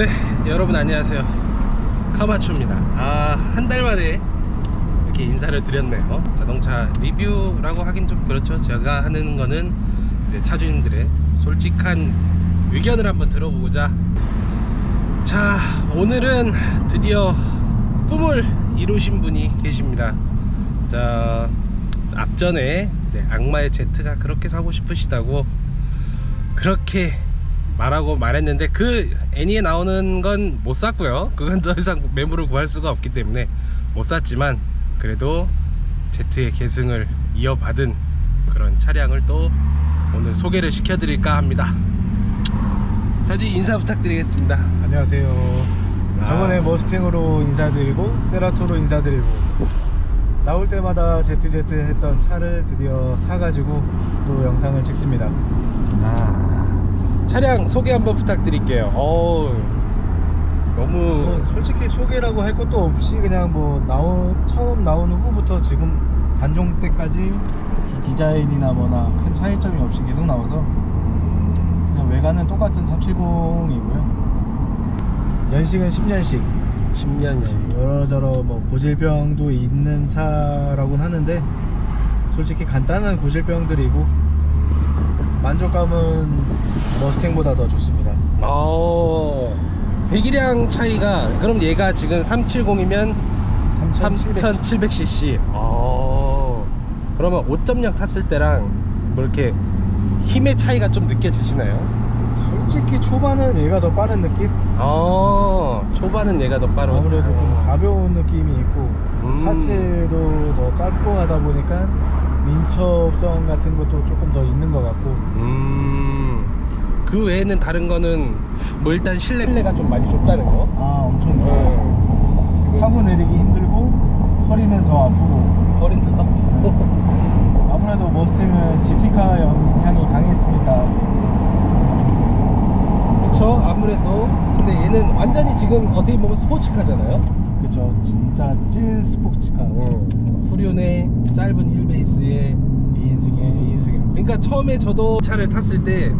네, 여러분 안녕하세요. 카마초입니다. 아, 한 달 만에 이렇게 인사를 드렸네요. 자동차 리뷰라고 하긴 좀 그렇죠. 제가 하는 거는 이제 차주님들의 솔직한 의견을 한번 들어보고자. 자, 오늘은 드디어 꿈을 이루신 분이 계십니다. 자, 앞전에 이제 악마의 제트가 그렇게 사고 싶으시다고 그렇게 말하고 말했는데 그 애니에 나오는 건 못 샀고요. 그건 더 이상 매물을 구할 수가 없기 때문에 못 샀지만 그래도 제트의 계승을 이어받은 그런 차량을 또 오늘 소개를 시켜드릴까 합니다. 자주 인사 부탁드리겠습니다. 안녕하세요. 아. 저번에 머스탱으로 인사드리고 세라토로 인사드리고 나올 때마다 ZZ 했던 차를 드디어 사가지고 또 영상을 찍습니다. 아, 차량 소개 한번 부탁드릴게요. 어우, 너무 뭐 솔직히 소개라고 할 것도 없이 그냥 뭐 나온 처음 나온 후부터 지금 단종 때까지 이 디자인이나 뭐나 큰 차이점이 없이 계속 나와서 그냥 외관은 똑같은 370이고요. 연식은 10년씩. 10년씩. 여러저러 뭐 고질병도 있는 차라고는 하는데 솔직히 간단한 고질병들이고 만족감은 머스탱보다 더 좋습니다. 어, 배기량 차이가 그럼 얘가 지금 370이면 3700cc. 어, 그러면 5.0 탔을 때랑 뭐 이렇게 힘의 차이가 좀 느껴지시나요? 솔직히 초반은 얘가 더 빠른 느낌? 어, 초반은 얘가 더 빠르고 아무래도 좀 가벼운 느낌이 있고 음. 차체도 더 짧고 하다 보니까 민첩성 같은 것도 조금 더 있는 것 같고. 음, 그 외에는 다른 거는 뭐 일단 실내, 실내가 좀 많이 좁다는 거. 아 엄청 좋아요. 지금 타고 내리기 힘들고 허리는 더 아프고. 어린다. 아무래도 머스탱은 GT카 영향이 강했으니까. 그쵸? 아무래도. 근데 얘는 완전히 지금 어떻게 보면 스포츠카잖아요? 그쵸. 진짜 찐 스포츠카 후륜의 짧은 휠베이스에 2인승에 2인승 그러니까 처음에 저도 차를 탔을 때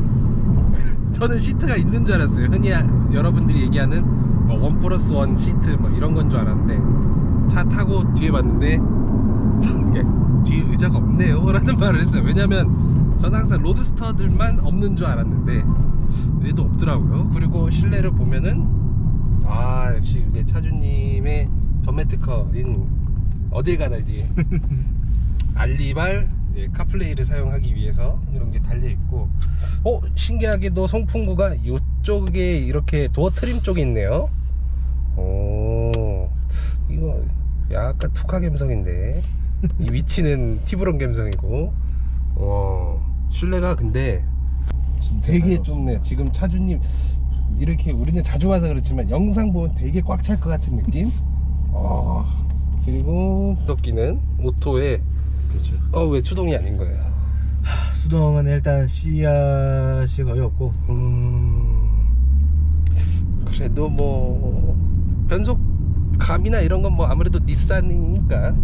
저는 시트가 있는 줄 알았어요. 흔히 여러분들이 얘기하는 뭐원 플러스 원 시트 뭐 이런 건 줄 알았는데 차 타고 뒤에 봤는데 뒤에 의자가 없네요 라는 말을 했어요. 왜냐면 저는 항상 로드스터들만 없는 줄 알았는데 얘도 없더라고요. 그리고 실내를 보면은 아 역시 이제 차주님의 전매 특허인 어딜 가나 이제 알리발 이제 카플레이를 사용하기 위해서 이런 게 달려 있고. 어 신기하게도 송풍구가 이쪽에 이렇게 도어 트림 쪽에 있네요. 오 이거 약간 투카 감성인데. 이 위치는 티브론 감성이고. 와 실내가 근데 되게 잘 좁네 지금 차주님 이렇게 우리는 자주 와서 그렇지만 영상 보면 되게 꽉 찰 것 같은 느낌? 어, 그리고 덕기는 오토에 그렇죠. 어 왜 수동이 아닌 거예요? 수동은 일단 씨앗이 거의 없고. 음. 그래도 뭐 변속감이나 이런 건 뭐 아무래도 닛산이니까.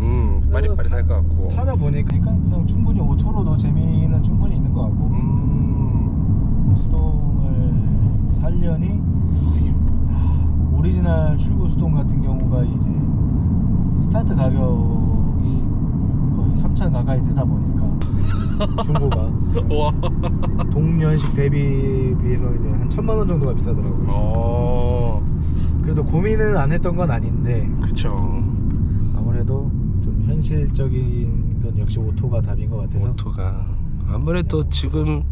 음 빠릿빠릿할 것 같고. 타다 보니까 그냥 충분히 오토로도 재미는 충분히 있는 것 같고. 음. 수동을 살려니 하, 오리지널 출구 수동 같은 경우가 이제 스타트 가격이 거의 3천 가까이 되다 보니까 중고가. 와. 동년식 대비 비해서 이제 한 천만 원 정도가 비싸더라고요. 어, 그래도 고민은 안 했던 건 아닌데 그쵸. 아무래도 좀 현실적인 건 역시 오토가 답인 것 같아서. 오토가. 아무래도 지금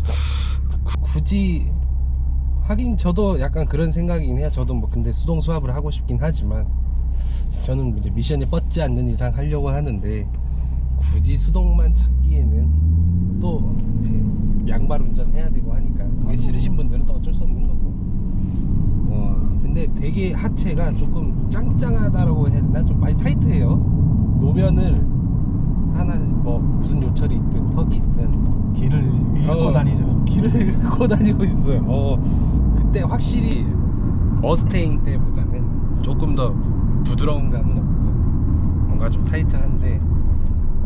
구- 굳이 하긴 저도 약간 그런 생각이긴 해요. 저도 뭐 근데 수동 수압을 하고 싶긴 하지만 저는 이제 미션이 뻗지 않는 이상 하려고 하는데 굳이 수동만 찾기에는 또 양발 운전해야 되고 하니까 그게 싫으신 분들은 또 어쩔 수 없는 거고. 와 근데 되게 하체가 조금 짱짱하다라고 해야 되나 좀 많이 타이트해요. 노면을 하나 뭐 무슨 요철이 있든 턱이 있든 길을 잃고 어, 다니죠. 길을 잃고 다니고 있어요. 어, 그때 확실히 머스테잉 때보다는 조금 더 부드러운 감은 없고 뭔가 좀 타이트한데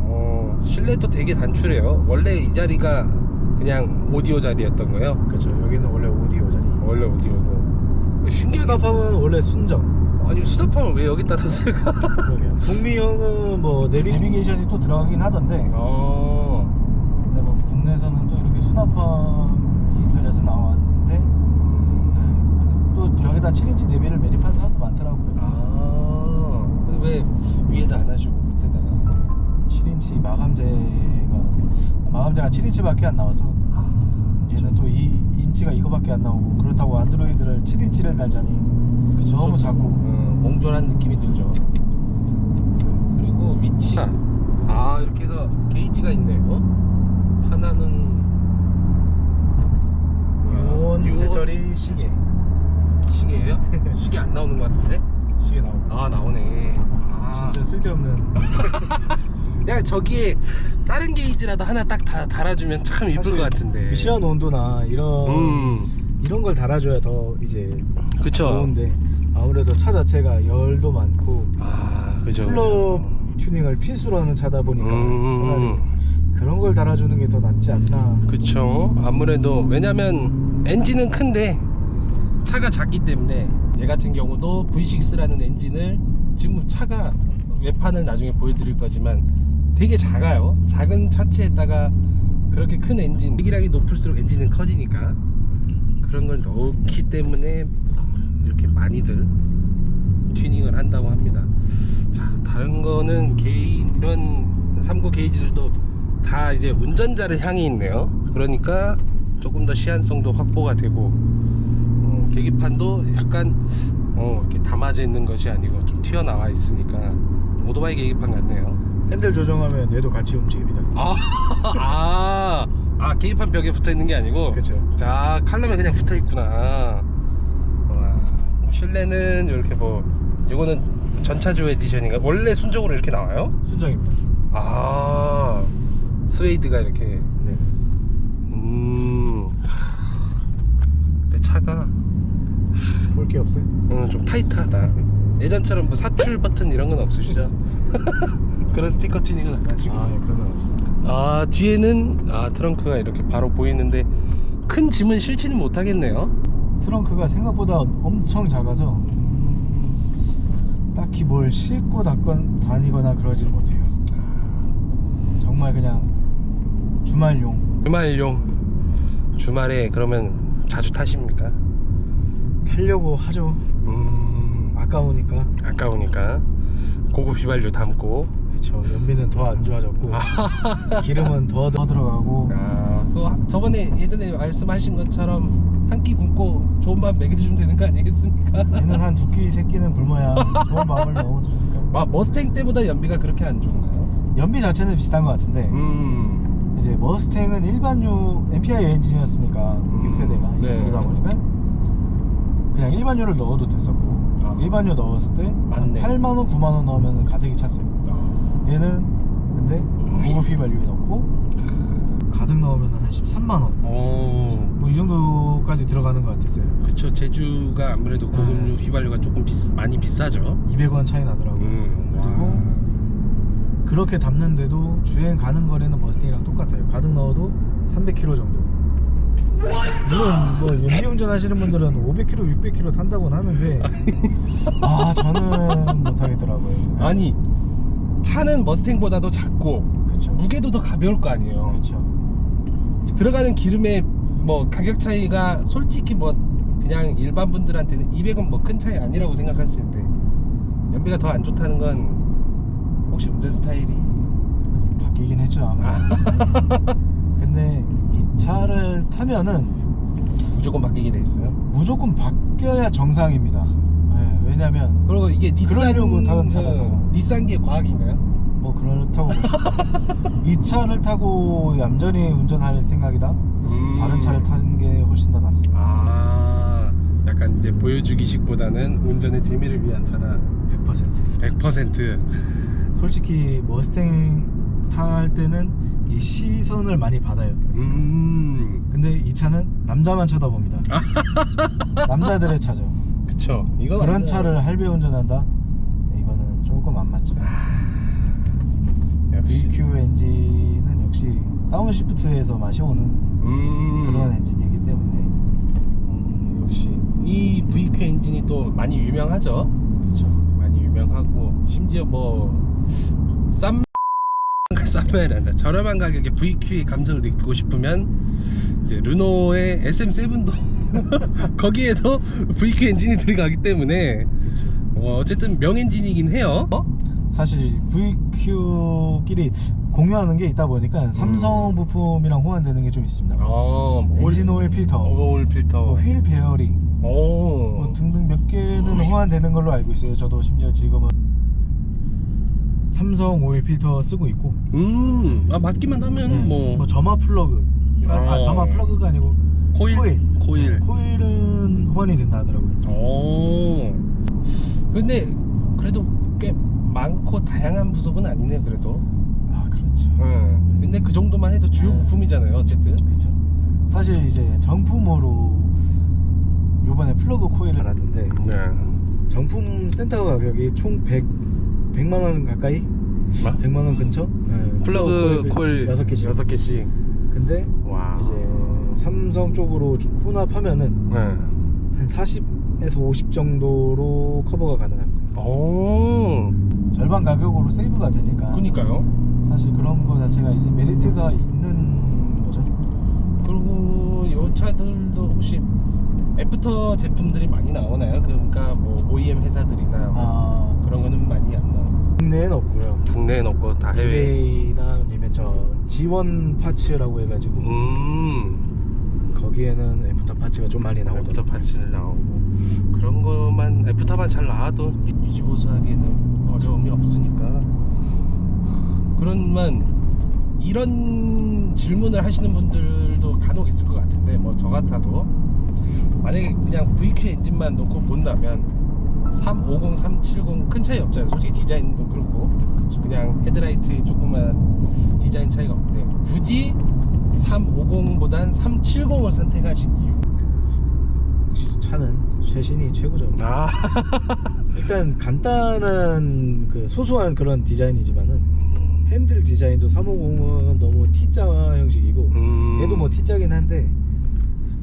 어, 실내도 되게 단출해요. 원래 이 자리가 그냥 오디오 자리였던 거예요. 그렇죠. 여기는 원래 오디오 자리. 원래 오디오고 신기하다. 수납함은 원래 순정. 아니 수납함을 왜 여기다 뒀을까? 그러게요. 북미 형은 뭐 내비, 내비게이션이 또 들어가긴 하던데. 어. 근데 뭐 국내에서는 또 이렇게 수납함이 달려서 나왔는데 네, 근데 또 여기다 7인치 내비를 매립한 사람도 많더라고요. 왜 위에다 안 하시고 밑에다가? 7인치 마감재가 마감재가 7인치밖에 안 나와서 아. 얘는 또 2인치가 이거밖에 안 나오고 그렇다고 안드로이드를 7인치를 달자니 그쵸, 너무 좀, 작고 어, 몽졸한 느낌이 들죠. 그리고 위치가 아 이렇게 해서 게이지가 있네요. 하나는 유온 유온 배터리 시계 시계예요? 시계 안 나오는 것 같은데? 시계 나옵니다. 아 나오네. 아 진짜 쓸데없는 그냥 저기에 다른 게이지라도 하나 딱 다 달아주면 참 이쁠 것 같은데. 미션 온도나 이런 음, 이런 걸 달아줘야 더 이제 그쵸. 좋은데 아무래도 차 자체가 열도 많고 아, 그죠. 플러. 튜닝을 필수로 하는 차다 보니까 음. 차라리 그런 걸 달아주는 게 더 낫지 않나 그쵸. 아무래도 왜냐면 엔진은 큰데 차가 작기 때문에 얘 같은 경우도 V6라는 엔진을 지금 차가 외판을 나중에 보여드릴 거지만 되게 작아요. 작은 차체에다가 그렇게 큰 엔진, 배기량이 높을수록 엔진은 커지니까 그런 걸 넣기 때문에 이렇게 많이들 튜닝을 한다고 합니다. 자, 다른 거는 개인 이런 39 게이지들도 다 이제 운전자를 향해 있네요. 그러니까 조금 더 시한성도 확보가 되고 어, 계기판도 약간 어, 이렇게 담아져 있는 것이 아니고 좀 튀어나와 있으니까 오토바이 계기판 같네요. 핸들 조정하면 얘도 같이 움직입니다 아, 아, 아 계기판 벽에 붙어 있는 게 아니고 그쵸 자 칼럼에 그냥 붙어 있구나. 와, 실내는 이렇게 뭐 이거는 전차주 에디션인가? 원래 순정으로 이렇게 나와요? 순정입니다 아 스웨이드가 이렇게 네. 음. 내 차가 볼 게 없어요 음, 좀 타이트하다. 예전처럼 뭐 사출 버튼 이런 건 없으시죠? 그런 스티커 튜닝은 안 하시고. 아 예, 그러면 없습니다. 아 뒤에는 아 트렁크가 이렇게 바로 보이는데 큰 짐은 실지는 못하겠네요. 트렁크가 생각보다 엄청 작아서 딱히 뭘 싣고 다건 다니거나 그러진 못해요 정말 그냥 주말용 주말용 주말에 그러면 자주 타십니까? 타려고 하죠. 음. 아까우니까. 아까우니까. 고급 휘발유 담고. 그쵸. 연비는 더 안 좋아졌고. 기름은 더, 더 들어가고. 아, 그 저번에 예전에 말씀하신 것처럼 한 끼 굶고 좋은 밥 먹여주면 되는 거 아니겠습니까? 얘는 한 두 끼 세 끼는 굶어야 좋은 밥을 넣어주니까. 아, 머스탱 때보다 연비가 그렇게 안 좋은가요? 연비 자체는 비슷한 것 같은데. 음, 이제 머스탱은 일반유 MPI 엔진이었으니까 6세대가 네. 그러다 보니까 그냥 일반유를 넣어도 됐었고 아. 일반유 넣었을 때 맞네. 8만원 9만원 넣으면 가득이 찼어요. 얘는 근데 고급 휘발유에 넣고 가득 넣으면 한 13만원. 오, 뭐 이 정도까지 들어가는 것 같았어요. 그쵸. 제주가 아무래도 고급류 네. 휘발유가 조금 비싸, 많이 비싸죠. 200원 차이 나더라고요. 음, 그리고 그렇게 담는데도 주행 가는 거리는 머스탱이랑 똑같아요. 가득 넣어도 300km 정도 물론 뭐 연비 운전 하시는 분들은 500km, 600km 탄다고는 하는데. 아 저는 못하겠더라고요. 아니 차는 머스탱보다도 작고 그쵸. 무게도 더 가벼울 거 아니에요. 그쵸. 들어가는 기름의 뭐 가격 차이가 솔직히 뭐 그냥 일반 분들한테는 200원 뭐큰 차이 아니라고 생각하시는데 연비가 더 안 좋다는 건 혹시 운전 스타일이 바뀌긴 했죠 아마. 근데 이 차를 타면은 무조건 바뀌게 돼 있어요. 무조건 바뀌어야 정상입니다 네, 왜냐면 그리고 이게 니산 그러려고 타는 차라서. 니산계 과학인가요? 뭐 그렇다고. 이 차를 타고 얌전히 운전할 생각이다 음. 다른 차를 타는 게 훨씬 더 낫습니다 아 약간 이제 보여주기식보다는 운전의 재미를 위한 차다. 100% 100% 솔직히 머스탱 탈 때는 이 시선을 많이 받아요. 음. 근데 이 차는 남자만 쳐다봅니다. 남자들의 차죠. 그쵸. 이거 그런 완전- 차를 할배 운전한다? 이거는 조금 안 맞죠. 역시. VQ 엔진은 역시 다운시프트에서 마셔오는 음. 그런 엔진이기 때문에. 음, 역시. 이 VQ 엔진 또 많이 유명하죠. 그렇죠. 많이 유명하고 심지어 뭐싼 싼말 한다. 저렴한 가격에 VQ의 감성을 느끼고 싶으면 이제 르노의 SM7도 거기에도 VQ 엔진이 들어가기 때문에 그렇죠. 어, 어쨌든 명엔진이긴 해요. 어? 사실 VQ끼리 공유하는 게 있다 보니까 삼성 부품이랑 호환되는 게 좀 있습니다. 어, 뭐 엔진 오일 필터, 오일 필터. 뭐 휠 베어링, 오. 뭐 등등 몇 개는 호환되는 걸로 알고 있어요. 저도 심지어 지금은 삼성 오일 필터 쓰고 있고 음, 아 맞기만 하면 네, 뭐, 뭐 점화 플러그, 아, 아, 어. 점화 플러그가 아니고 코일, 코일, 코일. 코일은 호환이 된다 하더라고요. 오. 근데 그래도 꽤 많고 다양한 부속은 아니네요, 그래도. 아 그렇죠. 응. 근데 그 정도만 해도 주요 네. 부품이잖아요, 어쨌든. 그렇죠. 사실 이제 정품으로 요번에 플러그 코일을 알았는데 네. 정품 센터 가격이 총 100, 100만 원 가까이? 뭐? 100만 원 근처? 네, 플러그 콜 6개씩. 여섯 개씩. 근데 와. 이제 삼성 쪽으로 혼합하면은 네. 한 40에서 50 정도로 커버가 가능합니다. 오. 절반 가격으로 세이브가 되니까 그니까요. 사실 그런 거 자체가 이제 메리트가 있는 거죠. 그리고 이 차들도 혹시 애프터 제품들이 많이 나오나요? 그러니까 뭐 OEM 회사들이나 뭐 아, 그런 거는 많이 안 나오고 국내엔 없고요. 국내엔 없고 다 해외. 이베이나 아니면 저 지원 파츠라고 해가지고 음. 거기에는 애프터 파츠가 좀 많이 애프터 나오더라고요. 파츠를 나오고 그런 것만 애프터만 잘 나와도 유지보수 하기에는 어려움이 없으니까 그런만 이런 질문을 하시는 분들도 간혹 있을 것 같은데 뭐 저 같아도 만약에 그냥 VQ 엔진만 놓고 본다면 350, 370 큰 차이 없잖아요. 솔직히 디자인도 그렇고. 그냥 헤드라이트 조그만 디자인 차이가 없대 굳이 350보단 370을 선택하신 이유? 역시 차는 최신이 최고죠. 아. 일단 간단한 그 소소한 그런 디자인이지만은 핸들 디자인도 350은 너무 T자 형식이고 음. 얘도 뭐 T자긴 한데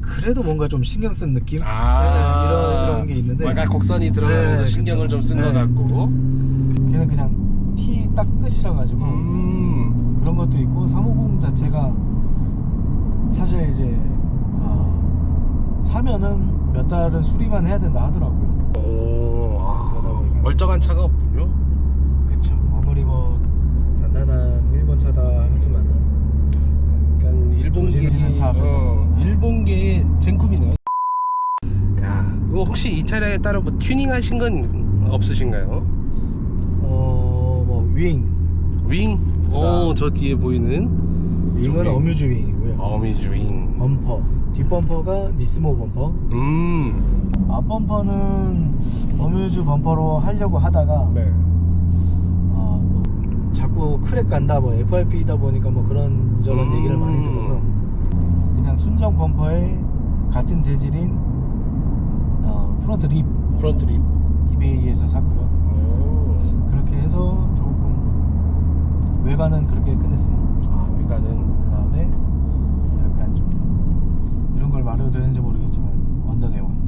그래도 뭔가 좀 신경 쓴 느낌? 아 이런 게 있는데 약간 곡선이 들어가면서 네, 신경을. 좀 쓴 것 네. 같고 걔는 그냥 T 딱 끝이라 가지고 음. 그런 것도 있고 350 자체가 사실 이제 아, 사면은 몇 달은 수리만 해야 된다 하더라고요. 오, 아, 그러다 보니까. 멀쩡한 차가 없군요. 그쵸. 아무리 뭐 단단한 일본 차다 하지만은 약간 일본계 조심스러운 차 앞에서. 어, 일본계의 젠쿱이네요. 야, 이거 혹시 이 차량에 따로 뭐 튜닝하신 건 없으신가요? 어 뭐 윙 윙? 오, 저 뒤에 보이는 윙은 윙. 어뮤즈 윙이고요. 어미즈 윙. 범퍼 뒷 범퍼가 니스모 범퍼. 음, 앞 범퍼는 어뮤즈 범퍼로 하려고 하다가 네. 아, 뭐 자꾸 크랙 간다 뭐 FRP이다 보니까 뭐 그런 저런 음. 얘기를 많이 들어서 그냥 순정 범퍼에 같은 재질인 어, 프론트 립 프론트 립. 이베이에서 샀고요. 오. 그렇게 해서 조금 외관은 그렇게 끝냈어요. 아, 외관은 그 다음에 약간 좀 이런 걸 말해도 되는지 모르겠지만 언더네온.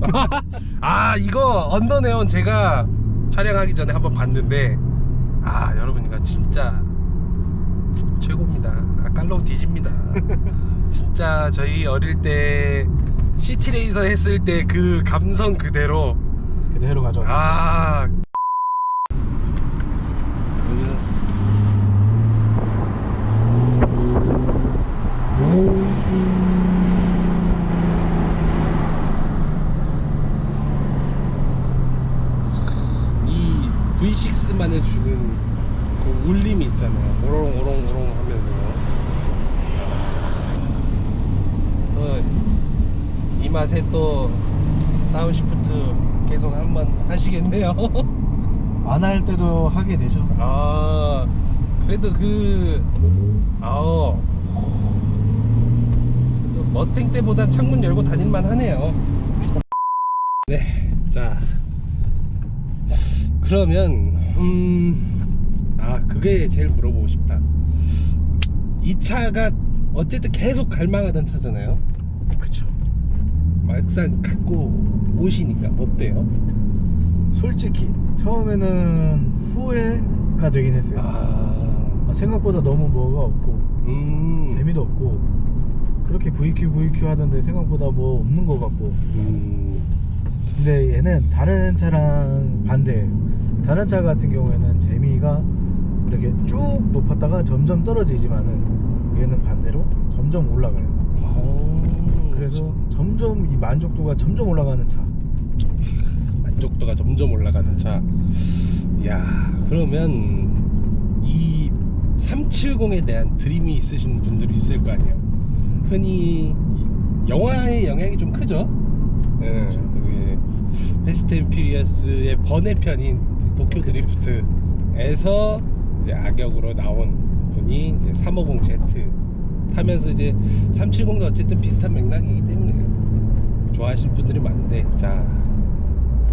아 이거 언더네온 제가 촬영하기 전에 한번 봤는데 아 여러분 이거 진짜 최고입니다 아 깔로우 뒤집니다 진짜 저희 어릴 때 시티레이서 했을 때 그 감성 그대로 그대로 가져왔어요. 아 여기서 이 V6만에 주는 그 울림이 있잖아요. 오롱 오롱 오롱 하면서 또 이 맛에 또 다운시프트 계속 한번 하시겠네요. 안 할 때도 하게 되죠. 아 그래도 그 아우 그래도 머스탱 때보다 창문 열고 다닐만 하네요 네자 그러면 음아 그게 제일 물어보고 싶다 이 차가 어쨌든 계속 갈망하던 차잖아요. 막상 갖고 오시니까 어때요? 솔직히 처음에는 후회가 되긴 했어요. 아, 아, 생각보다 너무 뭐가 없고 음, 재미도 없고 그렇게 VQ VQ 하던데 생각보다 뭐 없는 것 같고. 음, 근데 얘는 다른 차랑 반대예요 다른 차 같은 경우에는 재미가 이렇게 쭉 높았다가 점점 떨어지지만은 얘는 반대로 점점 올라가요. 어, 그래서 점점 이 만족도가 점점 올라가는 차 만족도가 점점 올라가는 차. 야, 그러면 이 370에 대한 드림이 있으신 분들이 있을 거 아니에요. 흔히 영화의 영향이 좀 크죠. 예, 그렇죠. 그 패스트 앤 퓨리어스의 번외편인 도쿄 드리프트에서 이제 악역으로 나온 분이 이제 350 Z 타면서 이제 370도 어쨌든 비슷한 맥락이기 때문에 좋아하실 분들이 많은데 자,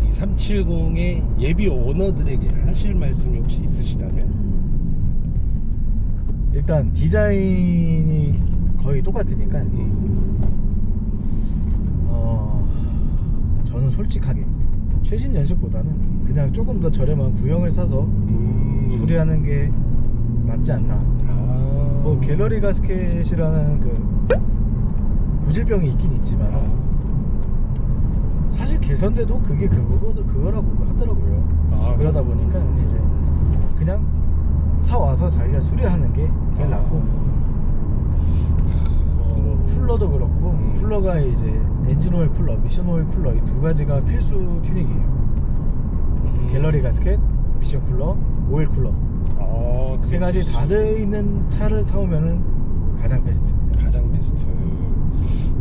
이 370의 예비 오너들에게 하실 말씀이 혹시 있으시다면? 일단 디자인이 거의 똑같으니까 음, 어 저는 솔직하게 최신 연식보다는 그냥 조금 더 저렴한 구형을 사서 음, 수리하는 게 낫지 않나. 아, 뭐 갤러리 가스켓이라는 그 고질병이 있긴 있지만 아, 사실 개선돼도 그게 그거 그거라고 하더라고요. 아, 그러다 보니까 이제 그냥 사 와서 자기가 수리하는 게 제일 아. 낫고 어, 쿨러도 그렇고 음. 쿨러가 이제 엔진 오일 쿨러, 미션 오일 쿨러 이 두 가지가 필수 튜닝이에요. 음. 갤러리 가스켓, 미션 쿨러, 오일 쿨러 아, 세 가지 다돼 있는 차를 사오면은 가장 베스트입니다. 가장 베스트.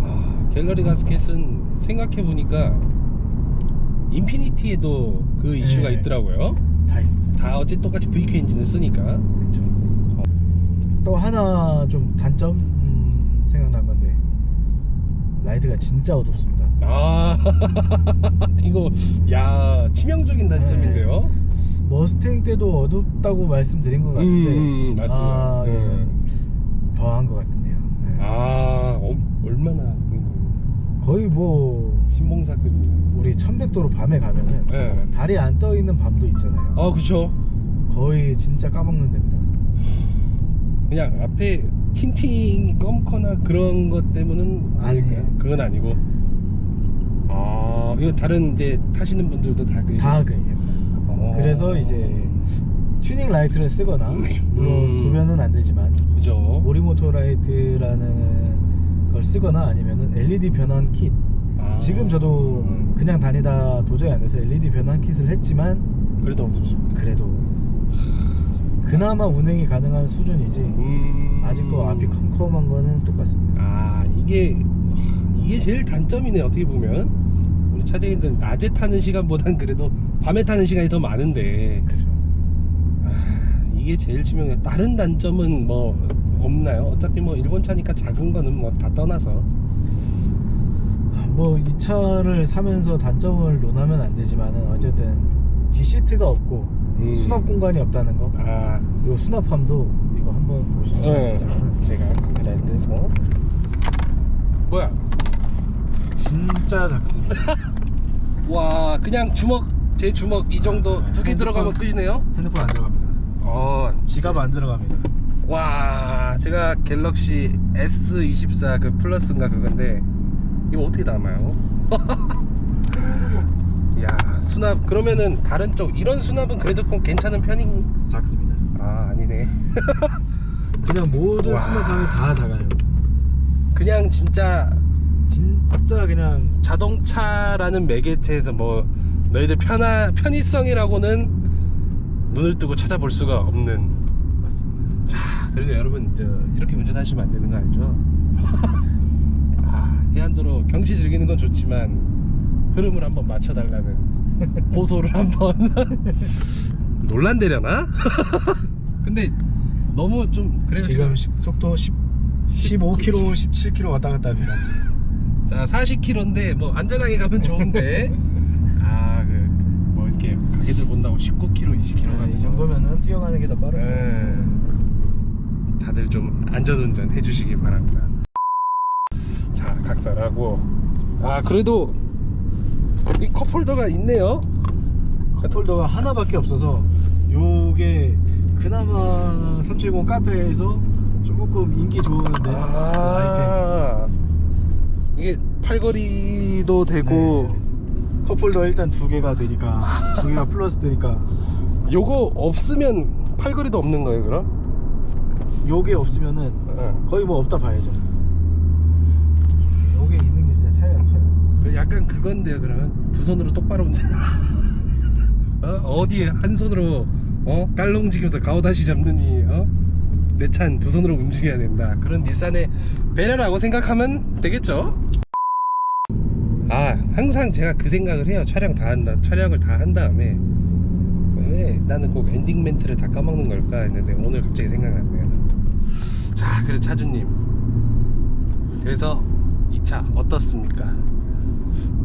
아, 갤러리 가스켓은 생각해 보니까 인피니티에도 그 이슈가 네. 있더라고요. 다 있습니다. 다 어째 똑같이 VQ 엔진을 쓰니까. 그렇죠. 또 하나 좀 단점 음, 생각난 건데 라이드가 진짜 어둡습니다. 아, 이거 야 치명적인 단점인데요. 머스탱 때도 어둡다고 말씀드린 것 같은데 음, 맞습니다. 아, 예. 네. 더한 것 같네요. 네. 아, 어, 얼마나 음, 거의 뭐 신봉사급이냐. 우리 1100도로 밤에 가면은 네. 달이 안 떠 있는 밤도 있잖아요. 아, 그쵸. 거의 진짜 까먹는 데입니다. 그냥 앞에 틴팅이 검거나 그런 것 때문은 아닐까요? 아니에요. 그건 아니고. 아, 이거 다른 이제 타시는 분들도 다 그. 다 그래요. 어. 그래서 이제 튜닝 라이트를 쓰거나 물론 음. 구별은 안 되지만 그죠. 모리모토 라이트라는 걸 쓰거나 아니면은 LED 변환 킷 아. 지금 저도 그냥 다니다 도저히 안 돼서 LED 변환 킷을 했지만 그래도 어둡습니다. 그래도 그나마 운행이 가능한 수준이지 음. 아직도 앞이 컴컴한 거는 똑같습니다 아 이게 이게 제일 단점이네 어떻게 보면 우리 차쟁이들 낮에 타는 시간보단 그래도 밤에 타는 시간이 더 많은데. 그죠. 아, 이게 제일 치명해요. 다른 단점은 뭐 없나요? 어차피 뭐 일본 차니까 작은 거는 뭐 다 떠나서. 뭐 이 차를 사면서 단점을 논하면 안 되지만은 어쨌든 뒷시트가 없고 음. 수납 공간이 없다는 거. 아. 요 수납함도 이거 한번 보시면 네. 되지만 제가 카메라에 대서. 뭐야? 진짜 작습니다. 와 그냥 주먹 제 주먹 이 정도 네, 두 개 핸드폰. 들어가면 끝이네요 핸드폰 안 들어갑니다 어 지갑 안 들어갑니다 와 제가 갤럭시 S24 그 플러스인가 그건데 이거 어떻게 담아요? 야 수납 그러면은 다른 쪽 이런 수납은 그래도 좀 괜찮은 편인 작습니다 아 아니네 그냥 모든 와. 수납함이 다 작아요 그냥 진짜 진짜 그냥 자동차라는 매개체에서 뭐 너희들 편하, 편의성이라고는 눈을 뜨고 찾아볼 수가 없는 맞습니다 자 그리고 여러분 저 이렇게 운전하시면 안 되는 거 알죠? 아 해안도로 경치 즐기는 건 좋지만 흐름을 한번 맞춰달라는 호소를 한번 논란되려나? 근데 너무 좀 그래서 지금 시- 속도 10, 15km, 17km 왔다 갔다 합니다 자 40km인데 뭐 안전하게 가면 좋은데 가게들 본다고 19km, 20km 가는 네, 이 정도면은 뛰어가는 게 더 빠르고 예. 다들 좀 안전운전 해주시기 바랍니다. 자, 각설하고 아 그래도 이 컵홀더가 있네요 컵홀더가 하나밖에 없어서 요게 그나마 370 카페에서 조금 인기 좋은 네, 아이템 아 이게 팔걸이도 되고 네. 컵홀더 일단 두 개가 되니까 두 개가 플러스 되니까 요거 없으면 팔걸이도 없는 거예요 그럼? 요게 없으면은 어. 거의 뭐 없다 봐야죠 요게 있는 게 진짜 차이가 커요 그 약간 그건데요 그러면 두 손으로 똑바로 운전 어? 어디에 한 손으로 어? 깔롱지면서 가오다시 잡느니 어? 내 차는 두 손으로 움직여야 된다 그런 닛산의 배려라고 생각하면 되겠죠 아 항상 제가 그 생각을 해요. 촬영 다 한다 촬영을 다 한 다음에. 왜 나는 꼭 엔딩 멘트를 다 까먹는 걸까 했는데 오늘 갑자기 생각났네요. 자 그래서 차주님. 그래서 이 차 어떻습니까?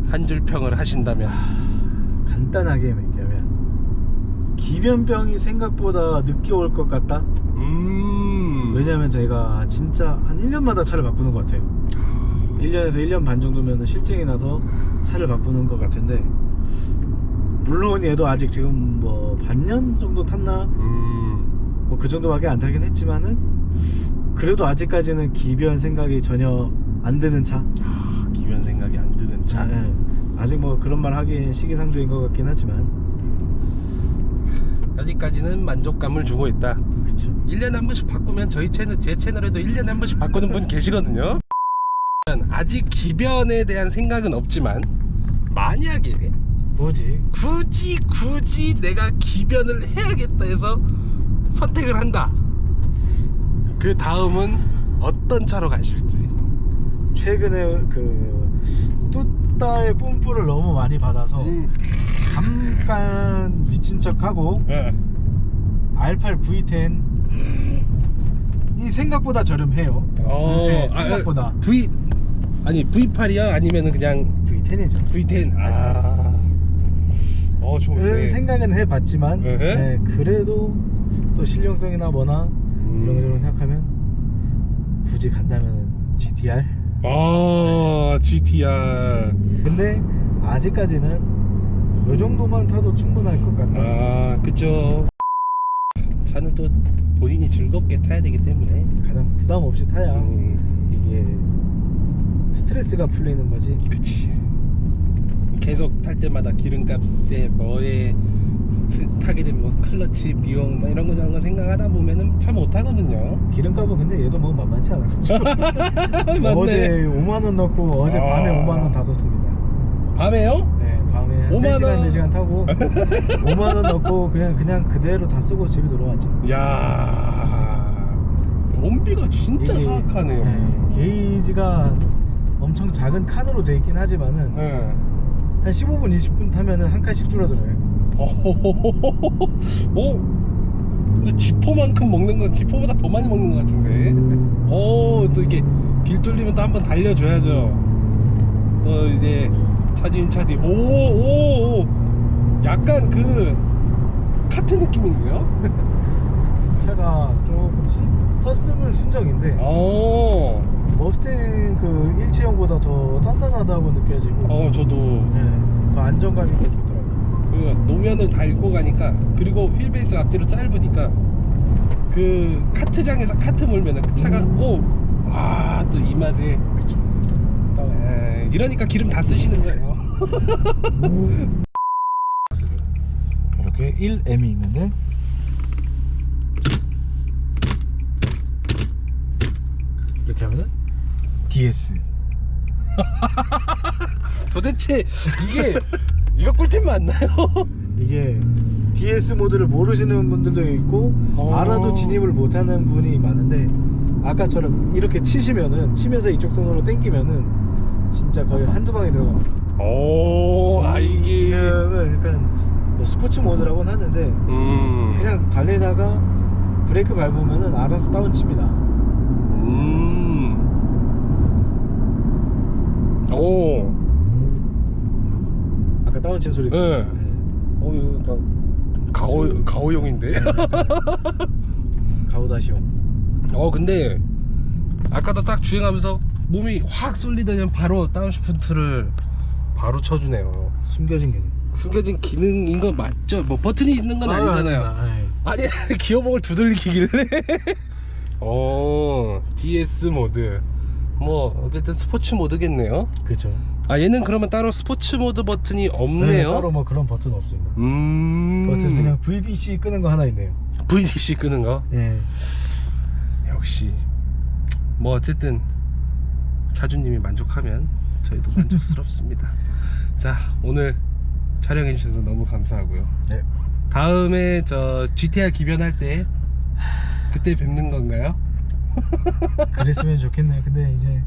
한 줄 평을 하신다면. 간단하게 얘기하면 기변병이 생각보다 늦게 올 것 같다? 음. 왜냐면 제가 진짜 한 1년마다 차를 바꾸는 것 같아요 1년에서 1년 반 정도면 실증이 나서 차를 바꾸는 것 같은데 물론 얘도 아직 지금 뭐 반년 정도 탔나? 음. 뭐 그 정도밖에 안 타긴 했지만은 그래도 아직까지는 기변 생각이 전혀 안 드는 차. 아, 기변 생각이 안 드는 차. 아, 예. 아직 뭐 그런 말 하기엔 시기상조인 것 같긴 하지만. 아직까지는 만족감을 주고 있다. 그쵸. 1년에 한 번씩 바꾸면 저희 채널 제 채널에도 1년에 한 번씩 바꾸는 분 계시거든요 아직 기변에 대한 생각은 없지만 만약에 뭐지? 굳이 굳이 내가 기변을 해야겠다 해서 선택을 한다. 그 다음은 어떤 차로 가실지? 최근에 그 뚜따의 뽐뿌를 너무 많이 받아서 음. 잠깐 미친 척하고 예. R8 V10 이 생각보다 저렴해요. 어, 네, 아, 생각보다. V 아니 V8이야 아니면은 그냥 V10이죠 V10 아. 어 좋네. 생각은 해봤지만 에헤. 네, 그래도 또 실용성이나 뭐나 음. 이런 거 생각하면 굳이 간다면 GTR 아 GTR. 근데 아직까지는 요 정도만 타도 충분할 것 같다 아 그죠. 차는 또 본인이 즐겁게 타야 되기 때문에. 가장 부담 없이 타야 음, 이게 스트레스가 풀리는 거지 그치. 계속 탈 때마다 기름값에 뭐에 스- 타게 되면 뭐 클러치 비용 뭐 이런 거 저런 거 생각하다 보면은 차못 타거든요. 기름값은 근데 얘도 뭐 만만치 않아 맞네. 어제 5만 원 넣고 어제 아. 밤에 5만 원 다 썼습니다 밤에요? 네 밤에 한 5만 3시간 원. 4시간 타고 5만 원 넣고 그냥 그냥 그대로 다 쓰고 집에 돌아왔죠 야 온비가 진짜 이게, 사악하네요. 네, 게이지가 엄청 작은 칸으로 돼 있긴 하지만은 네. 한 15분 20분 타면은 한 칸씩 줄어들어요 오, 그 지포만큼 먹는 건 지포보다 더 많이 먹는 것 같은데. 오, 또 이게 길 뚫리면 또 한번 달려줘야죠. 또 이제 차진 차지. 오, 오, 오. 약간 그 카트 느낌인데요? 차가 조금 순, 서스는 순정인데 어, 머스탱 그 일체형보다 더 단단하다고 느껴지고. 어, 저도. 네, 더 안정감이 더 좋더라고요. 그 노면을 달고 가니까 그리고 휠베이스 앞뒤로 짧으니까 그 카트장에서 카트 몰면은 그 차가 오, 아, 또 이 맛에. 에, 이러니까 기름 다 쓰시는 거예요. 이렇게 1M이 있는데 이렇게 하면은 DS 도대체 이게 이거 꿀팁 맞나요? 이게 DS 모드를 모르시는 분들도 있고 어. 알아도 진입을 못하는 분이 많은데 아까처럼 이렇게 치시면은 치면서 이쪽 손으로 당기면은 진짜 거의 한두 방에 들어갑니다 오, 아 이게. 기능은 약간 뭐 스포츠 모드라고는 하는데 음, 그냥 달리다가 브레이크 밟으면은 알아서 다운 칩니다 음, 오, 아까 다운 친 소리 네. 들었죠? 네. 어 이거 약간 가오 가오용인데. 가오다시오 어 근데 아까도 딱 주행하면서 몸이 확 쏠리더니 바로 다운시프트를 바로 쳐주네요. 숨겨진 기능 숨겨진 기능인 거 맞죠? 뭐 버튼이 있는 건 아니잖아요. 아닙니다. 예. 아니 기어봉을 두들기길래 어 DS 모드. 뭐 어쨌든 스포츠 모드겠네요. 그렇죠 아 얘는 그러면 따로 스포츠 모드 버튼이 없네요? 따로 뭐 그런 버튼 없습니다. 음. 버튼 그냥 VDC 끄는 거 하나 있네요. VDC 끄는 거? 예. 역시. 뭐 어쨌든 차주님이 만족하면 저희도 만족스럽습니다. 자 오늘 촬영해 주셔서 너무 감사하고요. 네. 다음에 저 GTR 기변할 때 그때 뵙는 건가요? 그랬으면 좋겠네요 근데 이제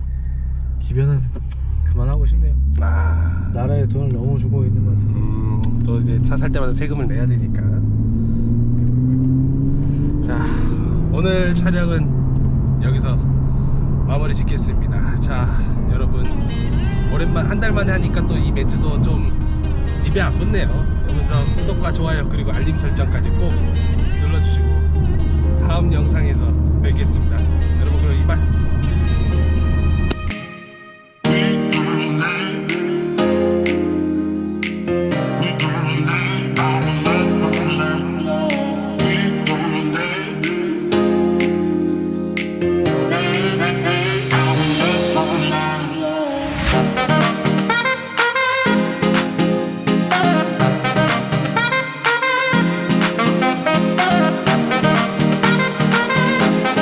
기변은 그만하고 싶네요 아 나라에 돈을 너무 주고 있는 것 같아서 음, 또 이제 차 살 때마다 세금을 내야 되니까. 자, 오늘 촬영은 여기서 마무리 짓겠습니다. 자, 여러분 오랜만 한 달 만에 하니까 또 이 멘트도 좀 입에 안 붙네요. 여러분 저 구독과 좋아요 그리고 알림 설정까지 꼭 눌러주시고 다음 영상에서 뵙겠습니다. 여러분 그럼 이만.